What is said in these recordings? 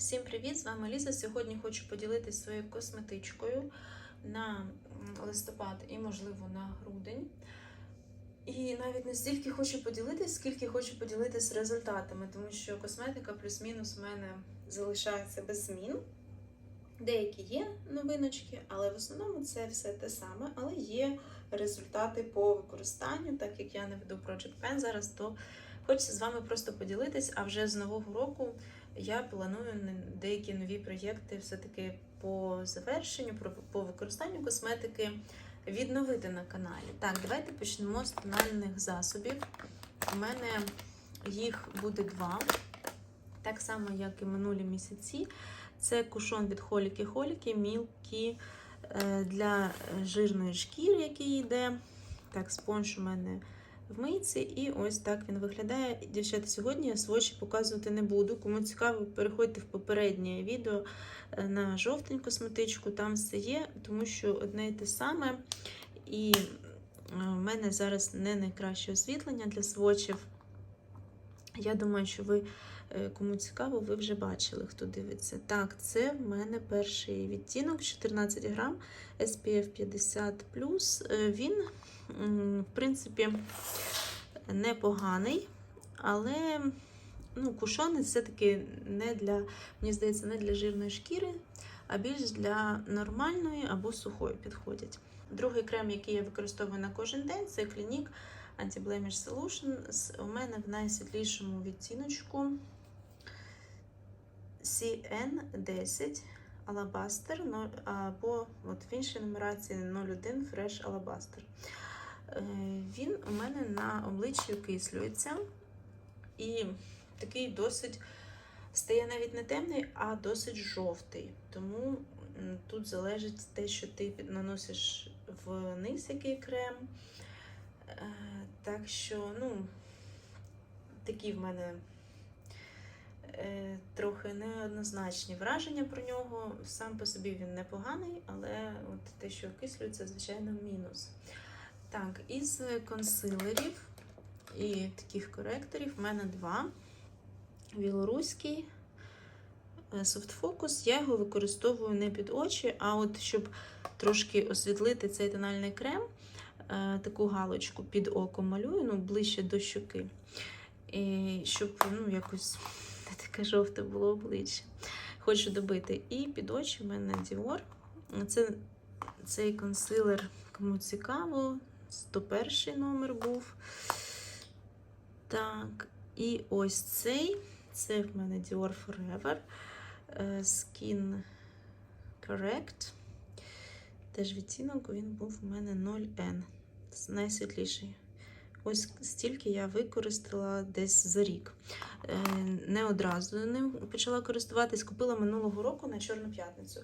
Всім привіт! З вами Ліза. Сьогодні хочу поділитися своєю косметичкою на листопад і, можливо, на грудень. І навіть не стільки хочу поділитись, скільки хочу поділитись результатами, тому що косметика плюс-мінус в мене залишається без змін. Деякі є новиночки, але в основному це все те саме. Але є результати по використанню, так як я не веду Project Pen зараз, то хочеться з вами просто поділитись. А вже з нового року я планую деякі нові проєкти все-таки по завершенню, по використанню косметики відновити на каналі. Так, давайте почнемо з тональних засобів. У мене їх буде два, так само, як і минулі місяці. Це кушон від Холіки Холіки, мілкі е, для жирної шкіри, який йде. Так, спонж у мене в мийці, і ось так він виглядає. Дівчата, сьогодні я свочі показувати не буду. Кому цікаво, переходьте в попереднє відео е, на жовтень косметичку, там все є, тому що одне і те саме. І е, в мене зараз не найкраще освітлення для свочів. Я думаю, що ви, кому цікаво, ви вже бачили, хто дивиться. Так, це в мене перший відтінок 14 грам SPF 50. Е, Він, в принципі, непоганий, але ну, кушони все-таки не для, мені здається, не для жирної шкіри, а більш для нормальної або сухої підходять. Другий крем, який я використовую на кожен день, це Clinique Anti-Blemish Solution. У мене в найсвітлішому відтіночку CN10 Alabaster, або от в іншій нумерації 01 Fresh Alabaster. Він у мене на обличчі окислюється і такий досить стає навіть не темний, а досить жовтий. Тому тут залежить те, що ти наносиш вниз який крем. Е, Так що, ну, такі в мене трохи неоднозначні враження про нього. Сам по собі він непоганий, але от те, що окислюється, звичайно, мінус. Так, із консилерів і таких коректорів в мене два. Білоруський е, Focus. Я його використовую не під очі, а от щоб трошки освітлити цей тональний крем, е, таку галочку під оком малюю, ну, ближче до щоки. І щоб ну, якось таке жовте було обличчя. Хочу добити. І під очі в мене Dior. Це цей консилер, кому цікаво, 101 номер був. Так, і ось цей. Це в мене Dior Forever. е, Skin Correct. Теж відтінок він був у мене 0N. Це найсвітліший. Ось стільки я використала десь за рік. Е, Не одразу ним почала користуватись, купила минулого року на Чорну п'ятницю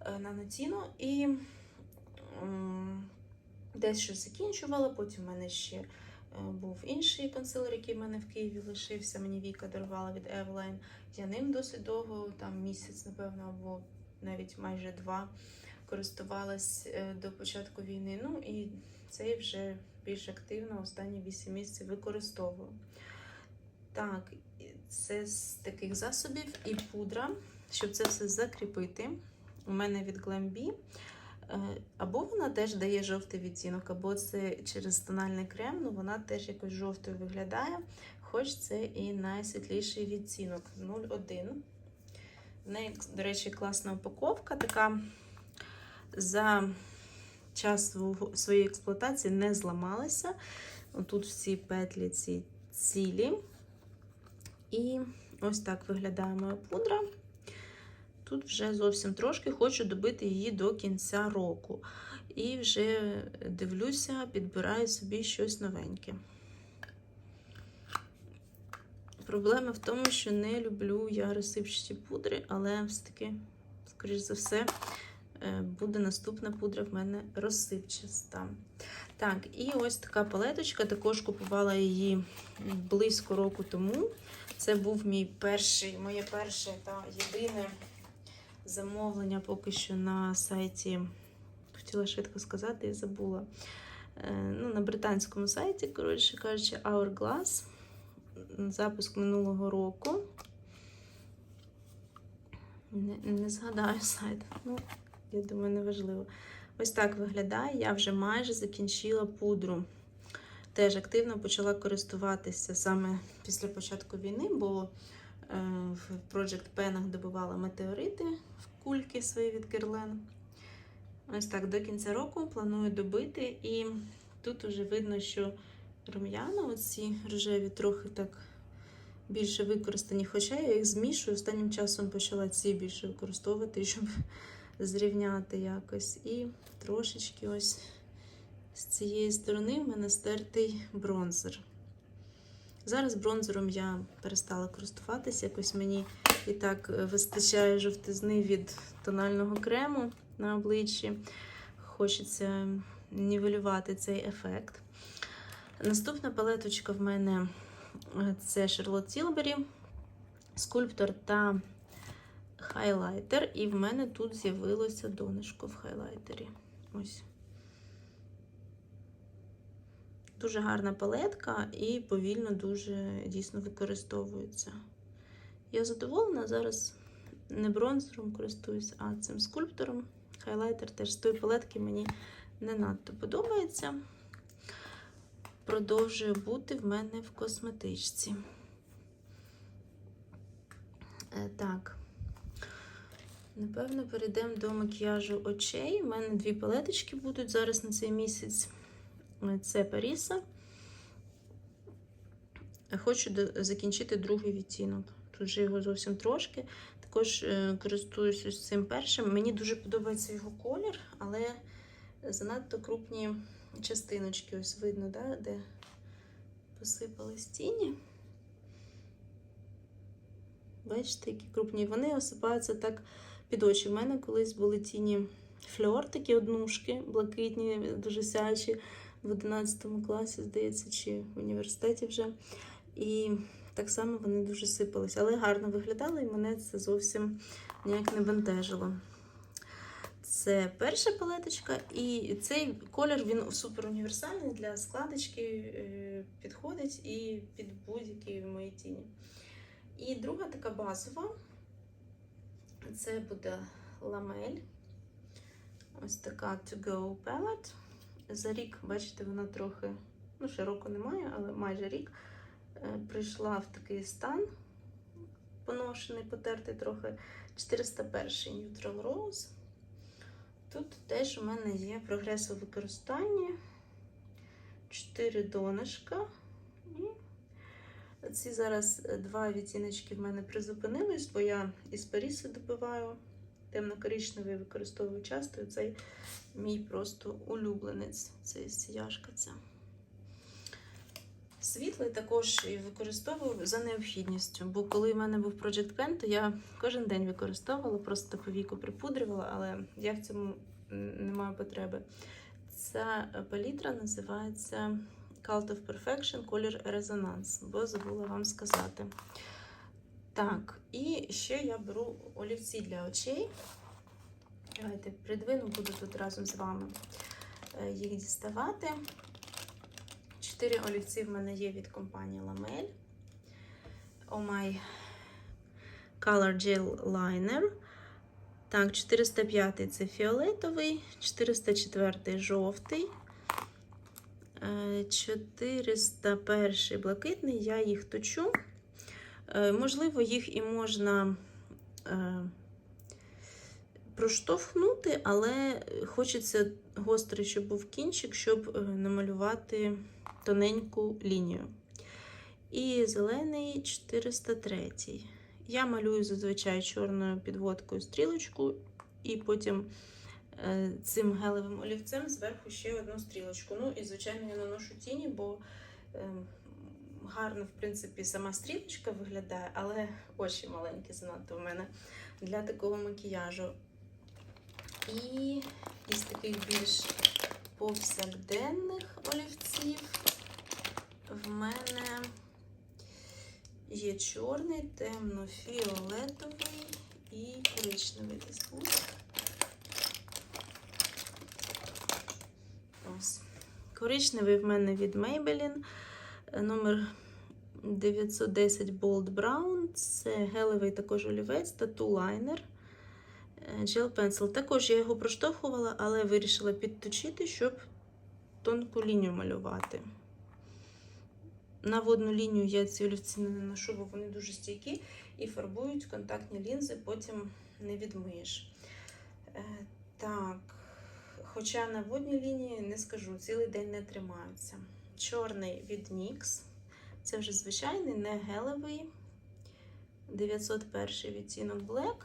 е, на Ноціну і десь щось закінчувала. Потім в мене ще е, був інший консилер, який в мене в Києві лишився. Мені Віка дарувала від Eveline. Я ним досить довго, там місяць, напевно, або навіть майже два користувалась до початку війни. Ну і цей вже більш активно останні 8 місяців використовую. Так, це з таких засобів і пудра, щоб це все закріпити. У мене від Glambi. Е, Або вона теж дає жовтий відтінок, або це через тональний крем, ну вона теж якось жовтою виглядає, хоч це і найсвітліший відтінок 01. В неї, до речі, класна упаковка, така за час своєї експлуатації не зламалася. Тут всі петлі ці цілі. І ось так виглядає моя пудра. Тут вже зовсім трошки хочу добити її до кінця року. І вже дивлюся, підбираю собі щось новеньке. Проблема в тому, що не люблю я розсипчаті пудри, але все-таки, скоріш за все, буде наступна пудра в мене розсипчаста. Так, і ось така палеточка. Також купувала її близько року тому. Це був мій перший, моє перше та єдине замовлення поки що на сайті. Хотіла швидко сказати і забула. Е, Ну, на британському сайті, коротше кажучи, Hourglass. Запуск минулого року. Не, не згадаю сайт. Ну, я думаю, неважливо. Ось так виглядає. Я вже майже закінчила пудру. Теж активно почала користуватися саме після початку війни, бо е, в Project Pen добувала метеорити в кульки свої від Керлен. Ось так до кінця року планую добити, і тут вже видно, що рум'яна, оці рожеві, трохи так більше використані. Хоча я їх змішую, останнім часом почала ці більше використовувати, щоб зрівняти якось. І трошечки ось з цієї сторони в мене стертий бронзер. Зараз бронзером я перестала користуватися, якось мені і так е, вистачає жовтизни від тонального крему на обличчі. Хочеться нівелювати цей ефект. Наступна палеточка в мене е, це Charlotte Tilbury, скульптор та хайлайтер. І в мене тут з'явилося донышко в хайлайтері. Ось. Дуже гарна палетка і повільно дуже дійсно використовується. Я задоволена, зараз не бронзером користуюсь, а цим скульптором. Хайлайтер теж з тої палетки мені не надто подобається. Продовжує бути в мене в косметичці. Е, Так. Напевно, перейдемо до макіяжу очей. У мене дві палеточки будуть зараз на цей місяць. Це Паріса. Хочу закінчити другий відтінок. Тут же його зовсім трошки. Також е, користуюсь ось цим першим. Мені дуже подобається його колір, але занадто крупні частиночки. Ось видно, да, де посипались тіні. Бачите, які крупні. Вони осипаються так під очі. У мене колись були тіні фльор, такі однушки, блакитні, дуже сячі в 11 класі, здається, чи в університеті вже. І так само вони дуже сипались, але гарно виглядали, і мене це зовсім ніяк не бентежило. Це перша палеточка, і цей колір він супер універсальний для складочки, е, підходить і під будь-які мої тіні. І друга така базова це буде ламель. Ось така To Go Palette. За рік, бачите, вона трохи, ну, ще немає, але майже рік. е, Прийшла в такий стан поношений, потертий трохи 401 Neutral Rose. Тут теж у мене є прогрес у використанні. 4 донышка. Ці зараз е, два відтіночки в мене призупинились, бо я із Паріси добиваю темно-коричневий використовую часто. і Цей мій просто улюбленець. Це сіяшка ця. Світлий також і використовую за необхідністю, бо коли в мене був Project Pen, то я кожен день використовувала, просто по віку припудрювала, але я в цьому не маю потреби. Ця палітра називається Cult of Perfection колір Резонанс, бо забула вам сказати. Так, і ще я беру олівці для очей. Давайте придвину, буду тут разом з вами е, їх діставати. Чотири олівці в мене є від компанії Lamel. Oh My Color Gel Liner. Так, 405 це фіолетовий, 404 жовтий, 401 блакитний, я їх точу. Е, Можливо, їх і можна е, проштовхнути, але хочеться гострий, щоб був кінчик, щоб е, намалювати тоненьку лінію. І зелений 403. Я малюю зазвичай чорною підводкою стрілочку, і потім е, цим гелевим олівцем зверху ще одну стрілочку. Ну і, звичайно, я наношу тіні, бо е, гарно, в принципі, сама стрілочка виглядає, але очі маленькі занадто в мене для такого макіяжу. І із таких більш повсякденних олівців в мене є чорний, темно-фіолетовий і коричневий десь буде. Коричневий в мене від Maybelline, е, номер 910 Bold Brown. Це гелевий також олівець, тату лайнер. Е, Gel Pencil. Також я його проштовхувала, але вирішила підточити, щоб тонку лінію малювати. На водну лінію я ці олівці не наношу, бо вони дуже стійкі і фарбують контактні лінзи, потім не відмиєш. Хоча на водній лінії не скажу, цілий день не тримаються. Чорний від NYX. Це вже звичайний, не гелевий. 901 відтінок Black.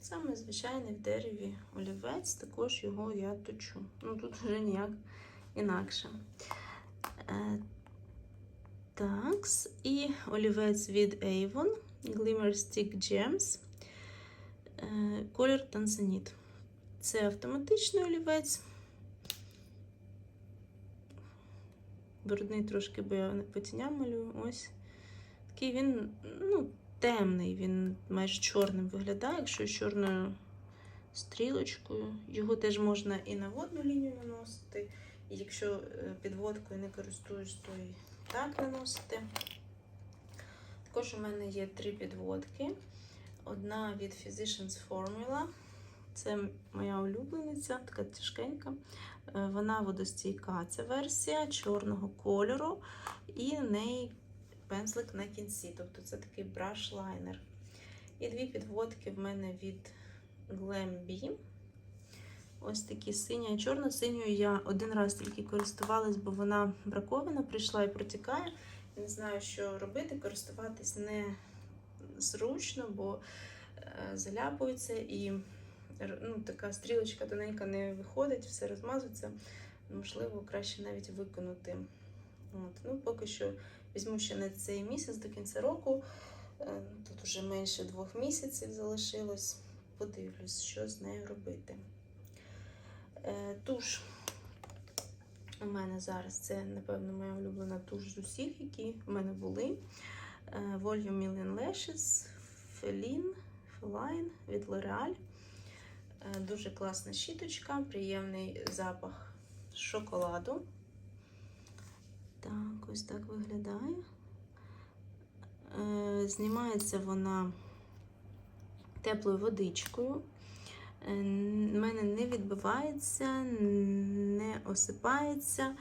Саме звичайний в дереві олівець, також його я точу. Ну тут вже ніяк інакше. Е, такс. І олівець від Avon Glimmer Stick Gems. Е, колір Tanzanite. Це автоматичний олівець. Брудний трошки, бо я по тіням малюю. Ось. Такий він, ну, темний, він майже чорним виглядає, якщо з чорною стрілочкою. Його теж можна і на водну лінію наносити. І якщо е, підводкою не користуюсь, то і так наносити. Також у мене є три підводки. Одна від Physicians Formula. Це моя улюблениця, така тяжкенька. Е, Вона водостійка, ця версія чорного кольору, і в неї пензлик на кінці. Тобто це такий браш-лайнер. І дві підводки в мене від Glam Ось такі синя і чорна. Синьою я один раз тільки користувалась, бо вона бракована, прийшла і протікає. Не знаю, що робити, користуватись не зручно, бо е, заляпується і ну, така стрілочка тоненька не виходить, все розмазується. Можливо, краще навіть виконати. От. Ну, поки що візьму ще на цей місяць до кінця року. Е, Тут вже менше двох місяців залишилось. Подивлюсь, що з нею робити. Е, Туш у мене зараз це, напевно, моя улюблена туш з усіх, які в мене були. Е, Volume Million Lashes, Feline, Feline від L'Oreal. Е, Дуже класна щіточка, приємний запах шоколаду. Так, ось так виглядає. Е, Знімається вона теплою водичкою. Е, В мене не відбивається, не осипається,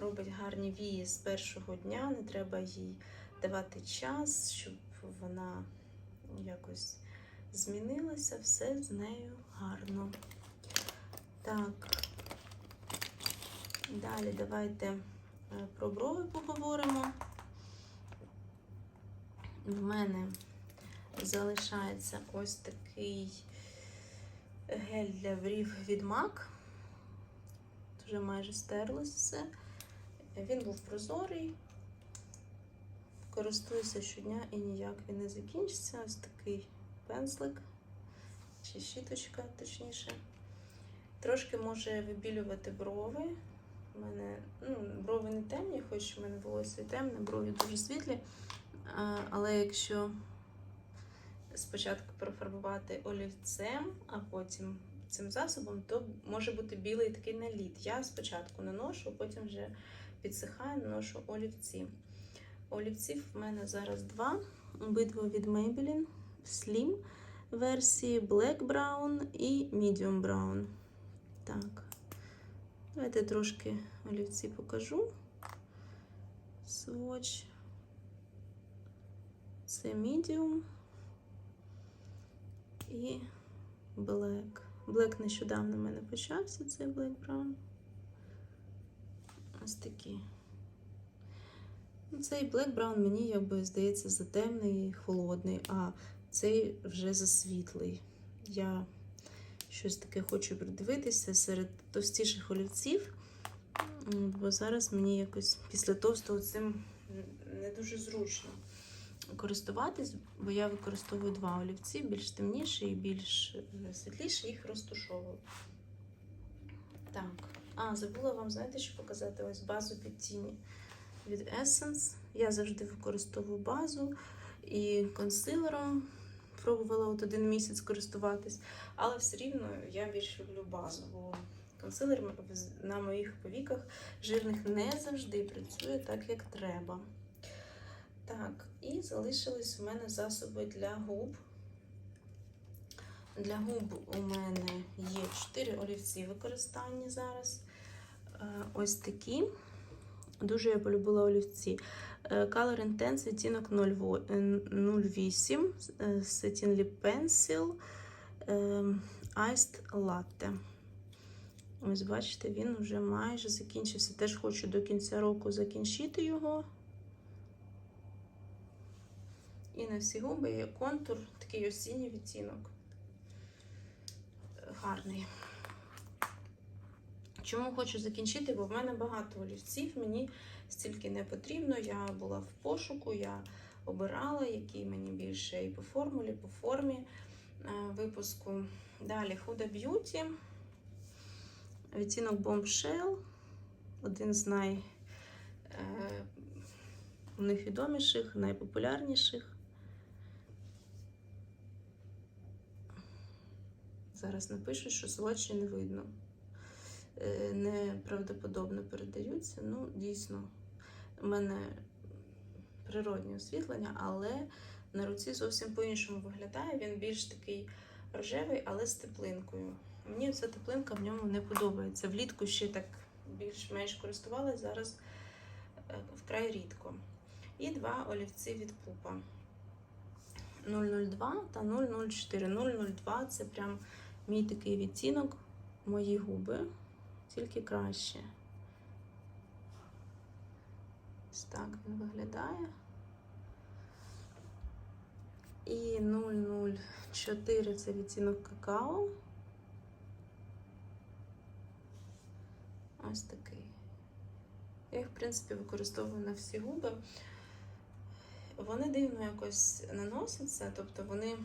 робить гарні вії з першого дня, не треба їй давати час, щоб вона якось змінилася, все з нею гарно. Так, далі давайте е, про брови поговоримо. В мене залишається ось такий гель для брів від MAC. Вже майже стерлось все. Він був прозорий. Користуюся щодня і ніяк він не закінчиться. Ось такий пензлик чи щіточка, точніше. Трошки може вибілювати брови. У мене ну, брови не темні, хоч у мене волосся темне, брові дуже світлі. А, Але якщо спочатку профарбувати олівцем, а потім цим засобом, то може бути білий такий наліт. Я спочатку наношу, потім вже підсихаю, наношу олівці. Олівців в мене зараз два. Обидва від Maybelline Slim версії Black Brown і Medium Brown. Так. Давайте трошки олівці покажу. Swatch. Це Medium і Black. Black нещодавно в мене почався, це Black Brown. Ось такі. Ну, Цей Black Brown мені якби здається затемний і холодний, а цей вже засвітлий. Я щось таке хочу придивитися серед товстіших олівців. Бо зараз мені якось після товстого цим не дуже зручно користуватись, бо я використовую два олівці, більш темніші і більш е, світліші, їх розтушовую. Так, а, забула вам, знаєте, що показати? Ось базу під тіні від Essence. Я завжди використовую базу і консилером. Пробувала от один місяць користуватись, але все рівно я більш люблю базу, бо консилер на моїх повіках жирних не завжди працює так, як треба. Так, і залишились у мене засоби для губ. Для губ у мене є 4 олівці використання зараз. Е, Ось такі. Дуже я полюбила олівці. Е, Color Intense відтінок 08, е, 08 е, Satin Lip Pencil е, Iced Latte. Ось бачите, він вже майже закінчився. Теж хочу до кінця року закінчити його. І на всі губи є контур, такий осінній відтінок. Гарний. Чому хочу закінчити? Бо в мене багато олівців, мені стільки не потрібно. Я була в пошуку, я обирала, які мені більше і по формулі, по формі е, випуску. Далі Huda Beauty. Відтінок Bombshell. Один з най е, у відоміших, найпопулярніших. Зараз напишуть, що солодше не видно. Е, Неправдоподобно передаються. Ну, дійсно, у мене природнє освітлення, але на руці зовсім по-іншому виглядає. Він більш такий рожевий, але з теплинкою. Мені ця теплинка в ньому не подобається. Влітку ще так більш-менш користувалася, зараз е, вкрай рідко. І два олівці від пупа. 002 та 004. 002 це прям мій такий відтінок, мої губи, тільки краще. Ось так він виглядає. І 004 це відтінок какао. Ось такий. Я їх, в принципі, використовую на всі губи. Вони дивно якось наносяться, тобто вони,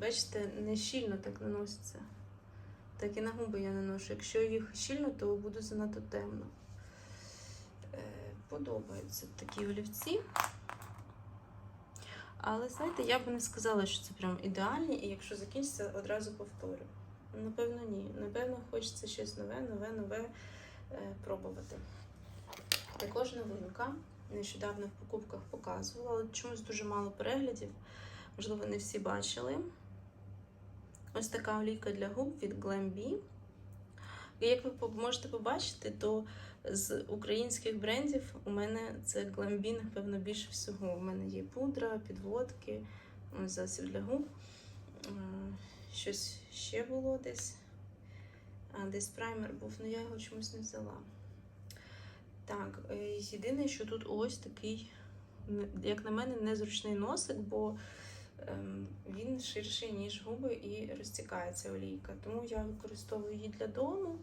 бачите, не щільно так наносяться. Так і на губи я наношу. Якщо їх щільно, то буде занадто темно. Е, Подобаються такі олівці. Але, знаєте, я би не сказала, що це прям ідеальні, і якщо закінчиться, одразу повторю. Напевно, ні. Напевно, хочеться щось нове, нове, нове е, пробувати. Також новинка. Нещодавно в покупках показувала, але чомусь дуже мало переглядів. Можливо, не всі бачили. Ось така олійка для губ від Glam І як ви можете побачити, то з українських брендів у мене це Glam напевно, більше всього. У мене є пудра, підводки, ось засіб для губ. Щось ще було десь. Десь праймер був, але я його чомусь не взяла. Так, е, єдине, що тут ось такий, як на мене, незручний носик, бо він ширший, ніж губи, і розтікається олійка. Тому я використовую її для дому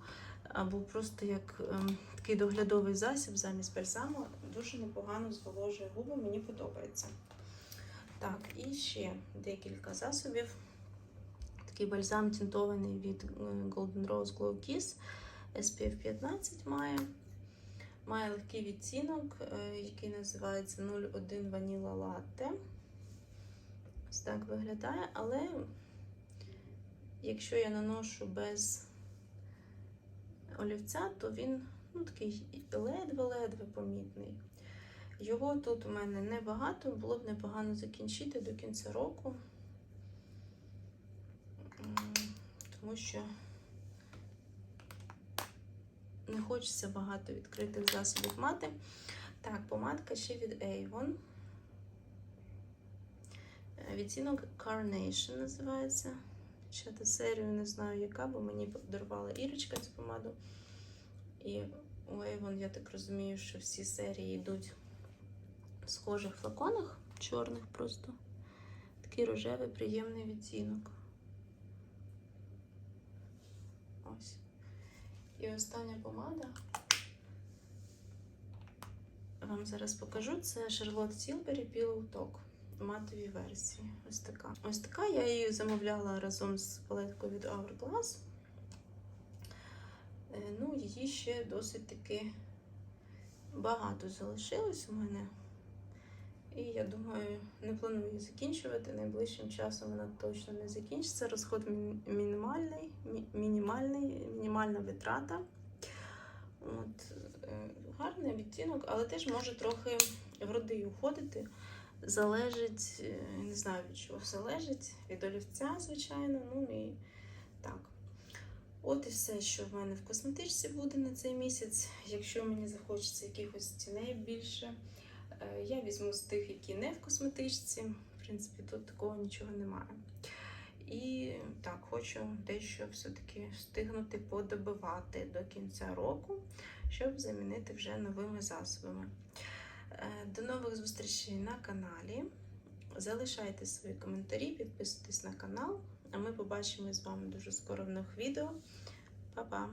або просто як ем, такий доглядовий засіб замість бальзаму. Дуже непогано зволожує губи, мені подобається. Так, і ще декілька засобів. Такий бальзам тінтований від е, Golden Rose Glow Kiss SPF 15 має. Має легкий відтінок, е, який називається 01 Vanilla Latte. Ось так виглядає, але якщо я наношу без олівця, то він ну, такий ледве-ледве помітний. Його тут у мене небагато, було б непогано закінчити до кінця року, тому що не хочеться багато відкритих засобів мати. Так, помадка ще від Avon. Відтінок Carnation називається. Ще серію не знаю, яка, бо мені подарувала Ірочка цю помаду. І у Avon, я так розумію, що всі серії йдуть в схожих флаконах, чорних просто. Такий рожевий, приємний відтінок. Ось. І остання помада. Вам зараз покажу. Це Charlotte Tilbury Pillow Talk матовій версії. Ось така. Ось така. Я її замовляла разом з палеткою від Hourglass. Е, Ну, її ще досить таки багато залишилось у мене. І я думаю, не планую її закінчувати. Найближчим часом вона точно не закінчиться. Розход мінімальний, мінімальний, мінімальна витрата. От, е, Гарний відтінок, але теж може трохи в роди уходити. Залежить, е, не знаю від чого залежить, від олівця, звичайно, ну і так. От і все, що в мене в косметичці буде на цей місяць. Якщо мені захочеться якихось тіней більше, е, я візьму з тих, які не в косметичці. В принципі, тут такого нічого немає. І так, хочу дещо все-таки встигнути подобивати до кінця року, щоб замінити вже новими засобами. Е, До нових зустрічей на каналі. Залишайте свої коментарі, підписуйтесь на канал, а ми побачимось з вами дуже скоро в нових відео. Па-па!